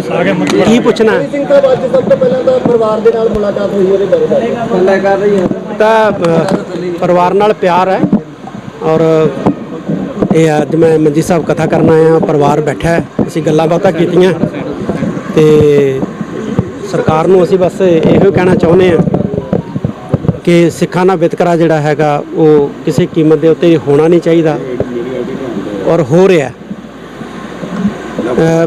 ਕੀ ਪੁੱਛਣਾ? ਹੈ? ਸਿੰਘ ਸਾਹਿਬ ਅੱਜ ਸਭ ਤੋਂ ਪਹਿਲਾਂ ਤਾਂ ਪਰਿਵਾਰ ਦੇ ਨਾਲ ਮੁਲਾਕਾਤ ਹੋਈ ਉਹਦੇ ਬਾਰੇ ਦੱਸੋ ਗੱਲਾਂ ਕਰ ਰਹੀ ਹਾਂ ਤਾਂ ਅ, ਪਰਿਵਾਰ ਨਾਲ ਪਿਆਰ ਹੈ ਔਰ ਇਹ ਅੱਜ ਮੈਂ ਮੰਜੀ ਸਾਹਿਬ ਕਥਾ ਕਰਨ ਆਇਆ ਪਰਿਵਾਰ ਬੈਠਾ ਹੈ ਅਸੀਂ ਗੱਲਾਂ ਬਾਤਾਂ ਕੀਤੀਆਂ। ਤੇ ਸਰਕਾਰ ਨੂੰ ਅਸੀਂ ਬਸ ਇਹੋ ਕਹਿਣਾ ਚਾਹੁੰਦੇ ਹਾਂ ਕਿ ਸਿੱਖਾਂ ਦਾ ਵਿਤਕਰਾ ਜਿਹੜਾ ਹੈਗਾ ਉਹ ਕਿਸੇ ਕੀਮਤ ਦੇ ਉੱਤੇ ਹੋਣਾ ਨਹੀਂ ਚਾਹੀਦਾ ਔਰ ਹੋ ਰਿਹਾ ਅ,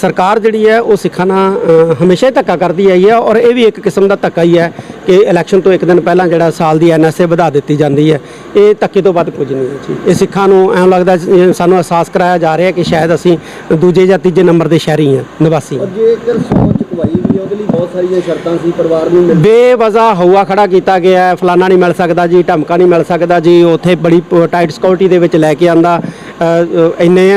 ਸਰਕਾਰ ਜਿਹੜੀ ਹੈ ਉਹ ਸਿੱਖਾਂ ਨਾਲ ਹਮੇਸ਼ਾ ਹੀ ਧੱਕਾ ਕਰਦੀ ਆਈ ਹੈ ਔਰ ਇਹ ਵੀ ਇੱਕ ਕਿਸਮ ਦਾ ਧੱਕਾ ਹੀ ਹੈ ਕਿ ਇਲੈਕਸ਼ਨ ਤੋਂ ਇੱਕ ਦਿਨ ਪਹਿਲਾਂ ਜਿਹੜਾ ਸਾਲ ਦੀ ਐਨਐਸਏ ਵਧਾ ਦਿੱਤੀ ਜਾਂਦੀ ਹੈ। ਇਹ ਧੱਕੇ ਤੋਂ ਵੱਧ ਕੁਝ ਨਹੀਂ ਹੈ ਜੀ। ਇਹ ਸਿੱਖਾਂ ਨੂੰ ਐਂ ਲੱਗਦਾ ਸਾਨੂੰ ਅਹਿਸਾਸ ਕਰਾਇਆ ਜਾ ਰਿਹਾ ਕਿ ਸ਼ਾਇਦ ਅਸੀਂ ਦੂਜੇ ਜਾਂ ਤੀਜੇ ਨੰਬਰ ਦੇ ਸ਼ਹਿਰੀ ਹਾਂ ਨਿਵਾਸੀ ਹਾਂ। ਜੇਕਰ ਸੌ ਚੁਕਵਾਈ ਵੀ ਉਹਦੇ ਲਈ ਬਹੁਤ ਸਾਰੀਆਂ ਸ਼ਰਤਾਂ ਸੀ ਪਰਿਵਾਰ ਨੂੰ ਮਿਲ ਬੇਵਜ਼ਾ ਹਊਆ ਖੜਾ ਕੀਤਾ ਗਿਆ ਹੈ ਫਲਾਨਾ ਨਹੀਂ ਮਿਲ ਸਕਦਾ ਜੀ ਢਮਕਾ ਨਹੀਂ ਮਿਲ ਸਕਦਾ ਜੀ ਉੱਥੇ ਬੜੀ ਟਾਈਟ ਸਿਕਿਉਰਿਟੀ ਦੇ ਵਿੱਚ ਲੈ ਕੇ ਆਂਦਾ। ਇੰਨੇ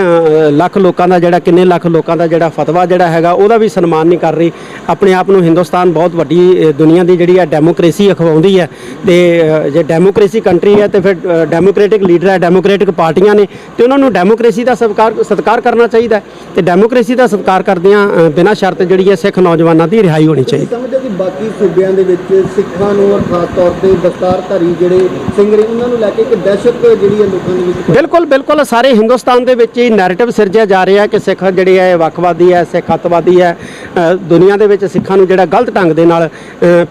ਲੱਖ ਲੋਕਾਂ ਦਾ ਜਿਹੜਾ ਕਿੰਨੇ ਲੱਖ ਲੋਕਾਂ ਦਾ ਜਿਹੜਾ ਫਤਵਾ ਜਿਹੜਾ ਹੈਗਾ ਉਹਦਾ ਵੀ ਸਨਮਾਨ ਨਹੀਂ ਕਰ ਰਹੀ। ਆਪਣੇ ਆਪ ਨੂੰ ਹਿੰਦੁਸਤਾਨ ਬਹੁਤ ਵੱਡੀ ਦੁਨੀਆ ਦੀ ਜਿਹੜੀ ਹੈ ਡੈਮੋਕ੍ਰੇਸੀ ਅਖਵਾਉਂਦੀ ਹੈ। ਤੇ ਜੇ ਡੈਮੋਕ੍ਰੇਸੀ ਕੰਟਰੀ ਹੈ ਤੇ ਫਿਰ ਡੈਮੋਕ੍ਰੈਟਿਕ ਲੀਡਰ ਹੈ ਡੈਮੋਕ੍ਰੈਟਿਕ ਪਾਰਟੀਆਂ ਨੇ ਤੇ ਉਹਨਾਂ ਨੂੰ ਡੈਮੋਕ੍ਰੇਸੀ ਦਾ ਸਤਿਕਾਰ ਸਤਿਕਾਰ ਕਰਨਾ ਚਾਹੀਦਾ ਤੇ ਡੈਮੋਕ੍ਰੇਸੀ ਦਾ ਸਤਿਕਾਰ ਕਰਦਿਆਂ ਬਿਨਾਂ ਸ਼ਰਤ ਜਿਹੜੀ ਹੈ ਸਿੱਖ ਨੌਜਵਾਨਾਂ ਦੀ ਰਿਹਾਈ ਹੋਣੀ ਚਾਹੀਦੀ। ਸਮਝਦੇ ਕਿ ਬਾਕੀ ਸੂਬਿਆਂ ਦੇ ਵਿੱਚ ਸਿੱਖਾਂ ਨੂੰ ਔਰ ਖਾਸ ਤੌਰ ਤੇ ਦਸਤਾਰਧਾਰੀ ਜਿਹੜੇ ਸਿੰਘ ਨੇ ਉਹਨਾਂ ਨੂੰ ਲੈ ਕੇ ਇੱਕ ਦਹਿਸ਼ਤ ਜਿਹੜੀ ਹੈ ਲੋਕਾਂ ਦੇ ਵਿੱਚ ਬਿਲਕੁਲ ਬਿਲਕੁਲ ਸਾਰੇ ਹਿੰਦੁਸਤਾਨ ਦੇ ਵਿੱਚ ਹੀ ਨੈਰੇਟਿਵ ਸਿਰਜਿਆ ਜਾ ਰਿਹਾ ਕਿ ਸਿੱਖ ਜਿਹੜੇ ਹੈ ਇਹ ਵੱਖਵਾਦੀ ਹੈ ਸਿੱਖ ਅੱਤਵਾਦੀ ਹੈ। ਦੁਨੀਆ ਦੇ ਵਿੱਚ ਸਿੱਖਾਂ ਨੂੰ ਜਿਹੜਾ ਗਲਤ ਢੰਗ ਦੇ ਨਾਲ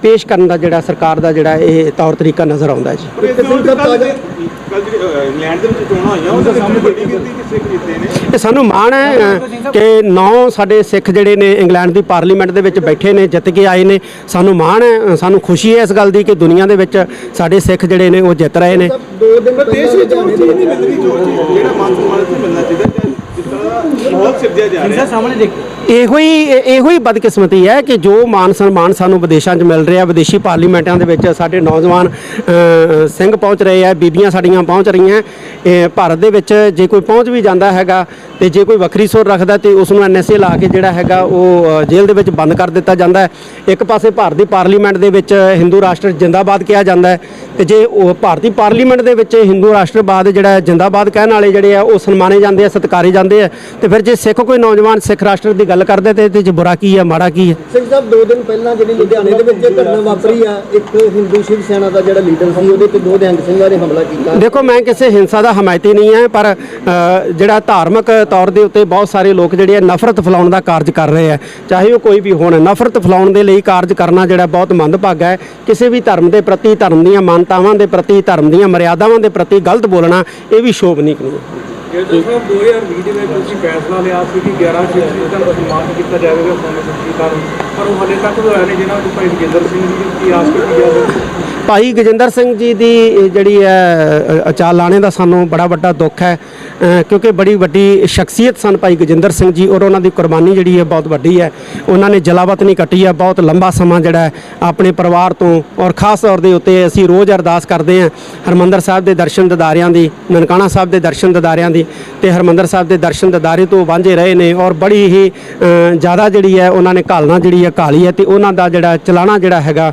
ਪੇਸ਼ ਕਰਨ ਦਾ ਜਿਹੜਾ ਸਰਕਾਰ ਦਾ ਜਿਹੜਾ ਇਹ ਤੌਰ ਤਰੀਕਾ ਨਜ਼ਰ ਆਉਂਦਾ ਹੈ ਜੀ। ਕੱਲ ਜਿਹੜੀ ਅ, ਇੰਗਲੈਂਡ ਦੇ ਵਿੱਚ ਚੋਣਾਂ ਹੋਈਆਂ ਉਹਦੇ ਸਾਹਮਣੇ ਵੱਡੀ ਗਿਣਤੀ ਵਿੱਚ ਸਿੱਖ ਜਿੱਤੇ ਨੇ। ਤੇ ਸਾਨੂੰ ਮਾਣ ਹੈ ਕਿ ਨੌ ਸਾਡੇ ਸਿੱਖ ਜਿਹੜੇ ਨੇ ਇੰਗਲੈਂਡ ਦੀ ਪਾਰਲੀਮੈਂਟ ਦੇ ਵਿੱਚ ਬੈਠੇ ਨੇ ਜਿੱਤ ਕੇ ਆਏ ਨੇ। ਸਾਨੂੰ ਮਾਣ ਹੈ ਸਾਨੂੰ ਖੁਸ਼ੀ ਹੈ ਇਸ ਗੱਲ ਦੀ ਕਿ ਦੁਨੀਆ ਦੇ ਵਿੱਚ ਸਾਡੇ ਸਿੱਖ ਜਿਹੜੇ ਨੇ ਉਹ ਜਿੱਤ ਰਹੇ ਨੇ। ਸਭ ਦੋ ਦਿਨ ਦੇਸ਼ ਵਿੱਚ ਉਹ ਲੁਧਿਆਣੇ ਚੀਜ਼ ਦੇ ਨਹੀਂ ਮਿਲਦੀ ਜੋ ਚੀਜ਼ ਜਿਹੜਾ ਮਾਨ ਸਨਮਾਨ ਮਿਲਣਾ ਚਾਹੀਦਾ ਇਹੋ ਹੀ ਇਹੋ ਹੀ ਬਦਕਿਸਮਤੀ ਹੈ ਕਿ ਜੋ ਮਾਨ ਸਨਮਾਨ ਸਾਨੂੰ ਵਿਦੇਸ਼ਾਂ 'ਚ ਮਿਲ ਰਿਹਾ ਵਿਦੇਸ਼ੀ ਪਾਰਲੀਮੈਂਟਾਂ ਦੇ ਵਿੱਚ ਸਾਡੇ ਨੌਜਵਾਨ ਸਿੰਘ ਪਹੁੰਚ ਰਹੇ ਆ ਬੀਬੀਆਂ ਸਾਡੀਆਂ ਪਹੁੰਚ ਰਹੀਆਂ ਇਹ ਭਾਰਤ ਦੇ ਵਿੱਚ ਜੇ ਕੋਈ ਪਹੁੰਚ ਵੀ ਜਾਂਦਾ ਹੈਗਾ ਤੇ ਜੇ ਕੋਈ ਵੱਖਰੀ ਸੁਰ ਰੱਖਦਾ ਤੇ ਉਸ ਨੂੰ ਐਨਐਸਏ ਲਾ ਕੇ ਜਿਹੜਾ ਹੈਗਾ ਉਹ ਜੇਲ੍ਹ ਦੇ ਵਿੱਚ ਬੰਦ ਕਰ ਦਿੱਤਾ ਜਾਂਦਾ ਹੈ। ਇੱਕ ਪਾਸੇ ਭਾਰਤ ਦੀ ਪਾਰਲੀਮੈਂਟ ਦੇ ਵਿੱਚ ਹਿੰਦੂ ਰਾਸ਼ਟਰ ਜਿੰਦਾਬਾਦ ਕਿਹਾ ਜਾਂਦਾ ਹੈ ਤੇ ਜੇ ਉਹ ਭਾਰਤੀ ਪਾਰਲੀਮੈਂਟ ਦੇ ਵਿੱਚ ਹਿੰਦੂ ਰਾਸ਼ਟਰਵਾਦ ਜਿਹੜਾ ਜਿੰਦਾਬਾਦ ਕਹਿਣ ਵਾਲੇ ਜਿਹੜੇ ਆ ਉਹ ਸਨਮਾਨੇ ਜਾਂਦੇ ਆ ਸਤਿਕਾਰੇ ਜਾਂਦੇ ਆ ਤੇ ਫਿਰ ਜੇ ਸਿੱਖ ਕੋਈ ਨੌਜਵਾਨ ਸਿੱਖ ਰਾਸ਼ਟਰ ਦੀ ਗੱਲ ਕਰਦੇ ਤੇ ਇਹਦੇ 'ਚ ਬੁਰਾ ਕੀ ਹੈ ਮਾੜਾ ਕੀ ਹੈ ਸਿੰਘ ਸਾਹਿਬ ਦੋ ਦਿਨ ਪਹਿਲਾਂ ਜਿਹੜੀ ਲੁਧਿਆਣੇ ਦੇ ਵਿੱਚ ਇਹ ਘਟਨਾ ਵਾਪਰੀ ਆ ਇੱਕ ਹਿੰਦੂ ਸ਼ਿਵ ਸੈਨਾ ਦਾ ਜਿਹੜਾ ਲੀਡਰ ਸੀ ਉਹਦੇ ਤੇ ਦੋ ਨਿਹੰਗ ਸਿੰਘਾਂ ਨੇ ਹਮਲਾ ਕੀਤਾ। ਦੇਖੋ ਮੈਂ ਕਿਸੇ ਹਿੰਸਾ ਦਾ ਹਮਾਇਤੀ ਨਹੀਂ ਹੈ ਪਰ ਅ, ਜਿਹੜਾ ਧਾਰਮਿਕ ਤੌਰ ਦੇ ਉੱਤੇ ਬਹੁਤ ਸਾਰੇ ਲੋਕ ਜਿਹੜੇ ਆ ਨਫ਼ਰਤ ਫੈਲਾਉਣ ਦਾ ਕਾਰਜ ਕਰ ਰਹੇ ਆ। ਚਾਹੇ ਉਹ ਕੋਈ ਵੀ ਹੋਣ ਨਫ਼ਰਤ ਫੈਲਾਉਣ ਦੇ ਲਈ ਕਾਰਜ ਕਰਨਾ ਜਿਹੜਾ ਬਹੁਤ ਮੰਦਭਾਗਾ ਹੈ। ਕਿਸੇ ਵੀ ਧਰਮ ਦੇ ਪ੍ਰਤੀ ਧਰਮ ਦੀਆਂ ਮਾਨਤਾਵਾਂ ਦੇ ਪ੍ਰਤੀ ਧਰਮ ਦੀਆਂ ਮਰਿਆਦਾਵਾਂ ਦੇ ਪ੍ਰਤੀ ਗਲਤ ਬੋਲਣਾ ਇਹ ਵੀ ਸ਼ੋਭਨੀਕ ਨਹੀਂ ਹੈ। ਜਦੋਂ ਸਾਹਿਬ 2020 ਦੇ ਵਿੱਚ ਤੁਸੀਂ ਫੈਸਲਾ ਲਿਆ ਸੀ ਕਿ 11 ਸ਼ਹੀਦਾਂ ਦਾ ਸਨਮਾਨ ਕੀਤਾ ਜਾਵੇਗਾ, ਸੋਨੇ ਸੱਚੀ ਕਾਰਨ ਪਰ ਉਹ ਹਲੇ ਤੱਕ ਹੋਇਆ ਨਹੀਂ ਜਿਹਨਾਂ ਵਿੱਚ ਭਾਈ ਜਗਿੰਦਰ ਸਿੰਘ ਜੀ ਦੀ ਆਸ ਕੀਤੀ ਜਾਵੇ ਭਾਈ ਗਜਿੰਦਰ ਸਿੰਘ ਜੀ ਦੀ ਜਿਹੜੀ ਹੈ ਅ, ਲਾਣੇ ਦਾ ਸਾਨੂੰ ਬੜਾ ਵੱਡਾ ਦੁੱਖ ਹੈ ਕਿਉਂਕਿ ਬੜੀ ਵੱਡੀ ਸ਼ਖਸੀਅਤ ਸਨ ਭਾਈ ਗਜਿੰਦਰ ਸਿੰਘ ਜੀ ਔਰ ਉਹਨਾਂ ਦੀ ਕੁਰਬਾਨੀ ਜਿਹੜੀ ਹੈ ਬਹੁਤ ਵੱਡੀ ਹੈ। ਉਹਨਾਂ ਨੇ ਜਲਾਵਤ ਨਹੀਂ ਕੱਟੀ ਹੈ ਬਹੁਤ ਲੰਬਾ ਸਮਾਂ ਜਿਹੜਾ ਆਪਣੇ ਪਰਿਵਾਰ ਤੋਂ ਔਰ ਖਾਸ ਤੌਰ ਦੇ ਉੱਤੇ ਅਸੀਂ ਰੋਜ਼ ਅਰਦਾਸ ਕਰਦੇ ਹਾਂ ਹਰਮੰਦਰ ਸਾਹਿਬ ਦੇ ਦਰਸ਼ਨ ਦਿਦਾਰਿਆਂ ਦੀ ਨਨਕਾਣਾ ਸਾਹਿਬ ਦੇ ਦਰਸ਼ਨ ਦਿਦਾਰਿਆਂ ਦੀ ਤੇ ਹਰਮੰਦਰ ਸਾਹਿਬ ਦੇ ਦਰਸ਼ਨ ਦਿਦਾਰੇ ਤੋਂ ਵਾਂਝੇ ਰਹੇ ਨੇ ਔਰ ਬੜੀ ਹੀ ਜ਼ਿਆਦਾ ਜਿਹੜੀ ਹੈ ਉਹਨਾਂ ਨੇ ਘਾਲਣਾ ਜਿਹੜੀ ਹੈ ਘਾਲੀ ਹੈ ਤੇ ਉਹਨਾਂ ਦਾ ਜਿਹੜਾ ਚਲਾਣਾ ਜਿਹੜਾ ਹੈਗਾ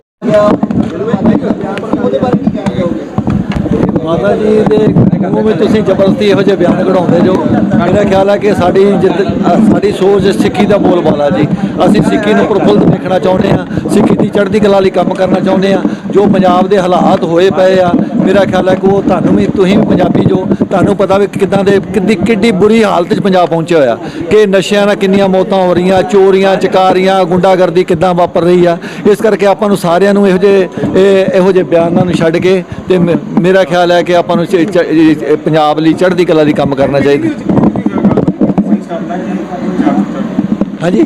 ਮਾਤਾ ਜੀ ਦੇ ਮੂੰਹ ਵਿੱਚ ਤੁਸੀਂ ਜ਼ਬਰਦਸਤੀ ਇਹੋ ਜਿਹੇ ਬਿਆਨ ਕਢਾਉਂਦੇ ਜੋ। ਮੇਰਾ ਖਿਆਲ ਹੈ ਕਿ ਸਾਡੀ ਜਿੱਦ ਸਾਡੀ ਸੋਚ ਸਿੱਖੀ ਦਾ ਬੋਲਬਾਲਾ ਜੀ। ਅਸੀਂ ਸਿੱਖੀ ਨੂੰ ਪ੍ਰਫੁੱਲਤ ਦੇਖਣਾ ਚਾਹੁੰਦੇ ਹਾਂ, ਸਿੱਖੀ ਦੀ ਚੜ੍ਹਦੀ ਕਲਾ ਲਈ ਕੰਮ ਕਰਨਾ ਚਾਹੁੰਦੇ ਹਾਂ। ਜੋ ਪੰਜਾਬ ਦੇ ਹਾਲਾਤ ਹੋਏ ਪਏ ਆ ਮੇਰਾ ਖਿਆਲ ਹੈ ਕਿ ਉਹ ਤੁਹਾਨੂੰ ਵੀ, ਤੁਸੀਂ ਵੀ ਪੰਜਾਬੀ ਜੋ, ਤੁਹਾਨੂੰ ਪਤਾ ਵੀ ਕਿਦਾਂ ਦੇ ਕਿੱਡੀ ਕਿੱਡੀ ਬੁਰੀ ਹਾਲਤ 'ਚ ਪੰਜਾਬ ਪਹੁੰਚਿਆ ਹੋਇਆ। ਕਿ ਨਸ਼ਿਆਂ ਨਾਲ ਕਿੰਨੀਆਂ ਮੌਤਾਂ ਹੋ ਰਹੀਆਂ, ਚੋਰੀਆਂ, ਚਕਾਰੀਆਂ, ਗੁੰਡਾਗਰਦੀ ਕਿੱਦਾਂ ਵਾਪਰ ਰਹੀ ਆ। ਇਸ ਕਰਕੇ ਆਪਾਂ ਨੂੰ ਸਾਰਿਆਂ ਨੂੰ ਇਹੋ ਜਿਹੇ, ਇਹ- ਇਹੋ ਜਿਹੇ ਬਿਆਨਾਂ ਨੂੰ ਛੱਡ ਕੇ ਤੇ ਮ- ਮੇਰਾ ਖਿਆਲ ਹੈ ਕਿ ਆਪਾਂ ਨੂੰ ਚ- ਪੰਜਾਬ ਲਈ ਚੜ੍ਹਦੀ ਕਲਾ ਦੀ ਕੰਮ ਕਰਨਾ ਚਾਹੀਦਾ। ਹਾਂਜੀ।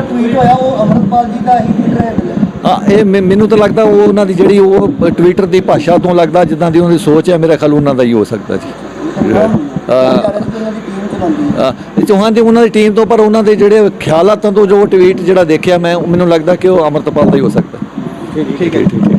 ਜਿਹੜਾ ਟਵੀਟ ਹੋਇਆ ਉਹ ਅਮਰਪਾਲ ਜੀ ਦਾ ਹੀ ਟਵੀਟ ਹੈ ਹਾਂ ਇਹ ਮੈਨੂੰ ਤਾਂ ਲੱਗਦਾ ਉਹ ਉਹਨਾਂ ਦੀ ਜਿਹੜੀ ਉਹ ਟਵਿੱਟਰ ਦੀ ਭਾਸ਼ਾ ਤੋਂ ਲੱਗਦਾ ਜਿੱਦਾਂ ਦੀ ਉਹਨਾਂ ਦੀ ਸੋਚ ਹੈ ਮੇਰਾ ਖਿਆਲ ਉਹਨਾਂ ਦਾ ਹੀ ਹੋ ਸਕਦਾ ਜੀ। ਅਹ ਚੌਹਾਨ ਦੀ ਉਹਨਾਂ ਦੀ ਟੀਮ ਤੋਂ ਪਰ ਉਹਨਾਂ ਦੇ ਜਿਹੜੇ ਖਿਆਲਾਤਾਂ ਤੋਂ ਜੋ ਟਵੀਟ ਜਿਹੜਾ ਦੇਖਿਆ ਮੈਂ ਮੈਨੂੰ ਲੱਗਦਾ ਕਿ ਉਹ ਅਮਰਤਪਾਲ ਦਾ ਹੀ ਹੋ ਸਕਦਾ। ਠੀਕ ਹੈ ਠੀਕ ਹੈ